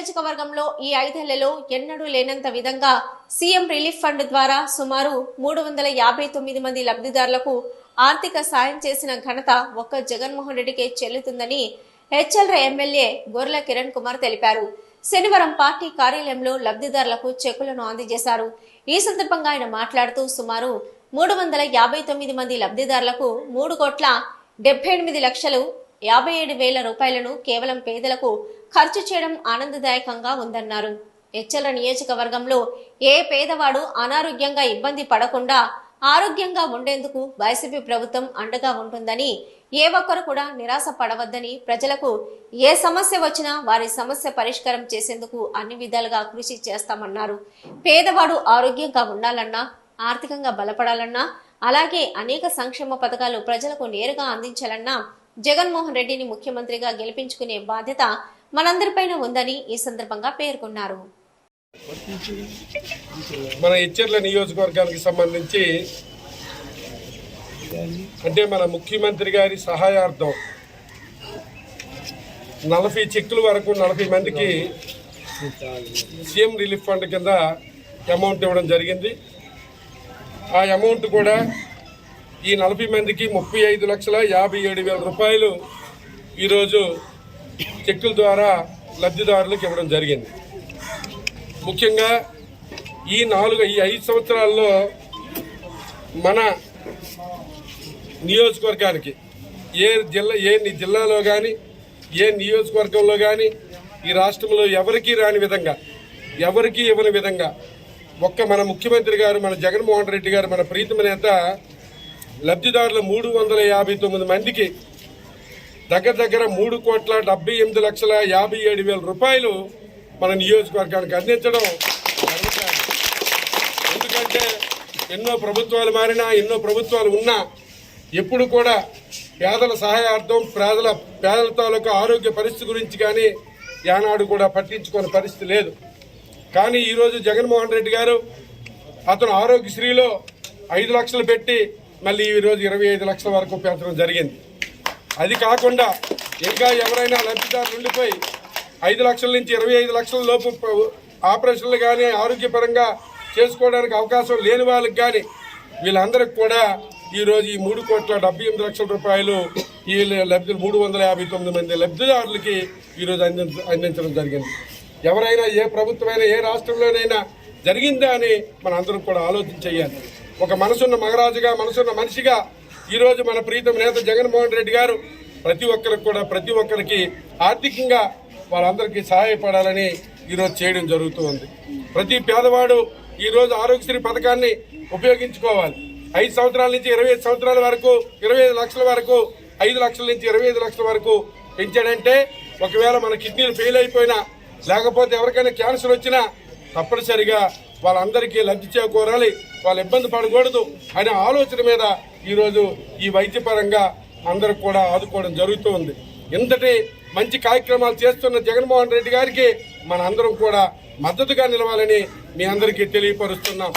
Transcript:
నియోజకవర్గంలో ఈ ఐదేళ్ళలో ఎన్నడూ లేనంత విధంగా సీఎం రిలీఫ్ ఫండ్ ద్వారా సుమారు మూడు వందల యాభై తొమ్మిది మంది లబ్ధిదారులకు ఆర్థిక సాయం చేసిన ఘనత ఒక్క జగన్మోహన్ రెడ్డికే చెల్లుతుందని హెచ్ఎల్ర ఎమ్మెల్యే గొర్రెల కిరణ్ కుమార్ తెలిపారు. శనివారం పార్టీ కార్యాలయంలో లబ్ధిదారులకు చెక్కులను అందజేశారు. ఈ సందర్భంగా ఆయన మాట్లాడుతూ సుమారు మూడు వందల యాభై తొమ్మిది మంది లబ్ధిదారులకు మూడు కోట్ల డెబ్బై ఎనిమిది లక్షలు యాభై ఏడు వేల రూపాయలను కేవలం పేదలకు ఖర్చు చేయడం ఆనందదాయకంగా ఉందన్నారు. ఎచ్చల నియోజకవర్గంలో ఏ పేదవాడు అనారోగ్యంగా ఇబ్బంది పడకుండా ఆరోగ్యంగా ఉండేందుకు వైసీపీ ప్రభుత్వం అండగా ఉంటుందని ఏ ఒక్కరు కూడా నిరాశ పడవద్దని ప్రజలకు ఏ సమస్య వచ్చినా వారి సమస్య పరిష్కారం చేసేందుకు అన్ని విధాలుగా కృషి చేస్తామన్నారు. పేదవాడు ఆరోగ్యంగా ఉండాలన్నా ఆర్థికంగా బలపడాలన్నా అలాగే అనేక సంక్షేమ పథకాలు ప్రజలకు నేరుగా అందించాలన్నా జగన్మోహన్ రెడ్డిని ముఖ్యమంత్రిగా గెలిపించుకునే బాధ్యత మనందరిపైన ఉందని ఈ సందర్భంగా పేర్కొన్నారు. మన ఇచ్చర్ల నియోజకవర్గానికి సంబంధించి అంటే మన ముఖ్యమంత్రి గారి సహాయార్థం నలభై చెక్కుల వరకు నలభై మందికి సీఎం రిలీఫ్ ఫండ్ కింద అమౌంట్ ఇవ్వడం జరిగింది. ఆ అమౌంట్ కూడా ఈ నలభై మందికి ముప్పై ఐదు లక్షల యాభై ఏడు వేల రూపాయలు ఈరోజు చెక్కుల ద్వారా లబ్ధిదారులకు ఇవ్వడం జరిగింది. ముఖ్యంగా ఈ నాలుగు ఈ ఐదు సంవత్సరాల్లో మన నియోజకవర్గానికి ఏ జిల్లా ఏ జిల్లాలో కానీ ఏ నియోజకవర్గంలో కానీ ఈ రాష్ట్రంలో ఎవరికీ రాని విధంగా ఎవరికీ ఇవ్వని విధంగా ఒక్క మన ముఖ్యమంత్రి గారు మన జగన్మోహన్ రెడ్డి గారు మన ప్రీతమ నేత లబ్ధిదారులు మూడు వందల యాభై తొమ్మిది మందికి దగ్గర దగ్గర మూడు కోట్ల డెబ్బై ఎనిమిది లక్షల యాభై ఏడు వేల రూపాయలు మన నియోజకవర్గానికి అందించడం ఎందుకంటే ఎన్నో ప్రభుత్వాలు మారినా ఎన్నో ప్రభుత్వాలు ఉన్నా ఎప్పుడు కూడా పేదల సహాయార్థం పేదల పేదల తాలూకా ఆరోగ్య పరిస్థితి గురించి కానీ యానాడు కూడా పట్టించుకునే పరిస్థితి లేదు. కానీ ఈరోజు జగన్మోహన్ రెడ్డి గారు అతను ఆరోగ్యశ్రీలో ఐదు లక్షలు పెట్టి మళ్ళీ ఈరోజు ఇరవై ఐదు లక్షల వరకు పెంచడం జరిగింది. అది కాకుండా ఇంకా ఎవరైనా లబ్ధిదారులు ఉండిపోయి ఐదు లక్షల నుంచి ఇరవై ఐదు లక్షల లోపు ఆపరేషన్లు కానీ ఆరోగ్యపరంగా చేసుకోవడానికి అవకాశం లేని వాళ్ళకి కానీ వీళ్ళందరికి కూడా ఈరోజు ఈ మూడు కోట్ల డెబ్బై ఎనిమిది లక్షల రూపాయలు ఈ లబ్ధి మూడు వందల యాభై తొమ్మిది మంది లబ్ధిదారులకి ఈరోజు అంది అందించడం జరిగింది. ఎవరైనా ఏ ప్రభుత్వమైనా ఏ రాష్ట్రంలోనైనా జరిగిందా అని మనందరం కూడా ఆలోచన చేయాలి. ఒక మనసున్న మగరాజుగా మనసున్న మనిషిగా ఈరోజు మన ప్రీతం నేత జగన్మోహన్ రెడ్డి గారు ప్రతి ఒక్కరికి కూడా ప్రతి ఒక్కరికి ఆర్థికంగా వాళ్ళందరికీ సహాయపడాలని ఈరోజు చేయడం జరుగుతూ ఉంది. ప్రతి పేదవాడు ఈరోజు ఆరోగ్యశ్రీ పథకాన్ని ఉపయోగించుకోవాలి. ఐదు సంవత్సరాల నుంచి ఇరవై ఐదు సంవత్సరాల వరకు ఇరవై ఐదు లక్షల వరకు ఐదు లక్షల నుంచి ఇరవై ఐదు లక్షల వరకు పెంచాడంటే ఒకవేళ మన కిడ్నీలు ఫెయిల్ అయిపోయినా లేకపోతే ఎవరికైనా క్యాన్సర్ వచ్చినా తప్పనిసరిగా వాళ్ళందరికీ లబ్ధి చేకూరాలి. వాళ్ళు ఇబ్బంది పడకూడదు అనే ఆలోచన మీద ఈరోజు ఈ వైద్యపరంగా అందరూ కూడా ఆదుకోవడం జరుగుతూ ఉంది ఇంతటి మంచి కార్యక్రమాలు చేస్తున్న జగన్మోహన్ రెడ్డి గారికి మన అందరం కూడా మద్దతుగా నిలవాలని మీ అందరికీ తెలియపరుస్తున్నాం.